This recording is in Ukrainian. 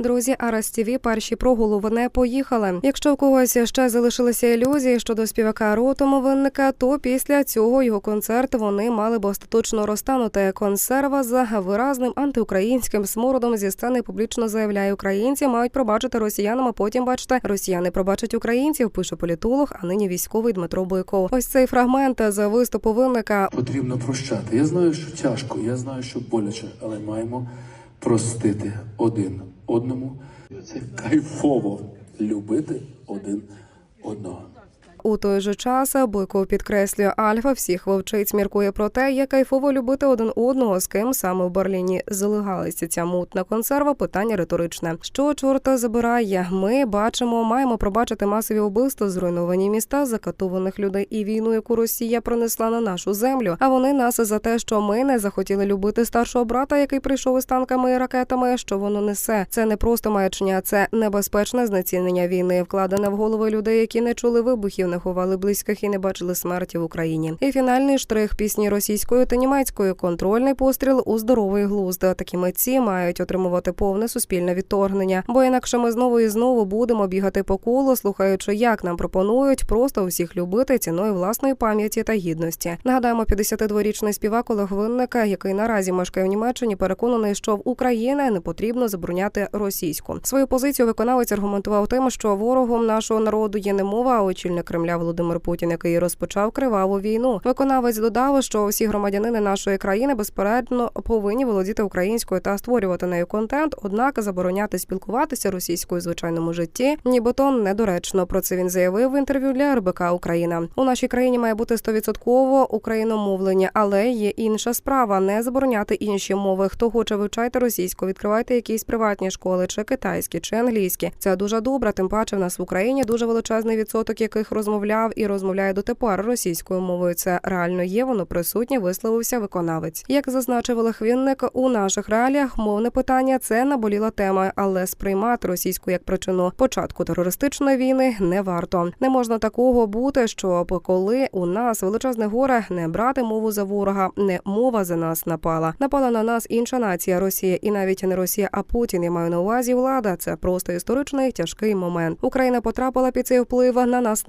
Друзі, Арас ТІВІ перші прогулу не поїхали. Якщо в когось ще залишилися ілюзії щодо співака Ротому винника, то після цього його концерту вони мали б остаточно розтанути. Консерва за виразним антиукраїнським смородом зі сцени публічно заявляє, українці мають пробачити росіянам, а потім бачите, росіяни пробачать українців. Пише політолог, а нині військовий Дмитро Бойко. Ось цей фрагмент з виступу винника Потрібно прощати. Я знаю, що тяжко, я знаю, що боляче, але маємо простити один одному. Це кайфово любити один одного. У той же час Бойко підкреслює Альфа всіх вовчиць міркує про те, як кайфово любити один одного, з ким саме в Берліні залигалася ця мутна консерва. Питання риторичне. Що чорта забирає? Ми бачимо, маємо пробачити масові вбивства, зруйновані міста, закатованих людей і війну, яку Росія принесла на нашу землю. А вони нас за те, що ми не захотіли любити старшого брата, який прийшов із танками і ракетами. Що воно несе? Це не просто маячня, це небезпечне знецінення війни, вкладене в голови людей, які не чули вибухів, ховали близьких і не бачили смерті в Україні. І фінальний штрих пісні російською та німецькою контрольний постріл у здоровий глузд. Такі митці мають отримувати повне суспільне відторгнення, бо інакше ми знову і знову будемо бігати по колу, слухаючи, як нам пропонують просто усіх любити ціною власної пам'яті та гідності. Нагадаємо, 52-річний співак Олег Винника, який наразі мешкає в Німеччині, переконаний, що в Україні не потрібно забороняти російську. Свою позицію виконавець аргументував тим, що ворогом нашого народу є не мова, а очільник Кремля Володимир Путін, який розпочав криваву війну. Виконавець додав, що всі громадянини нашої країни безперечно повинні володіти українською та створювати нею контент. Однак забороняти спілкуватися російською в звичайному житті, нібито недоречно. Про це він заявив в інтерв'ю для РБК Україна. У нашій країні має бути 100% україномовлення, але є інша справа не забороняти інші мови. Хто хоче вивчайте російську, відкривайте якісь приватні школи, чи китайські, чи англійські. Це дуже добре. Тим паче в нас в Україні дуже величезний відсоток, яких розмовляв і розмовляє дотепер російською мовою. Це реально є. Воно присутнє, висловився виконавець. Як зазначив Олег Вінник, у наших реаліях мовне питання це наболіла тема, але сприймати російську як причину початку терористичної війни не варто. Не можна такого бути, щоб коли у нас величезне горе не брати мову за ворога, не мова за нас напала. Напала на нас інша нація Росія, і навіть не Росія, а Путін. Я маю на увазі влада. Це просто історичний тяжкий момент. Україна потрапила під цей вплив. На нас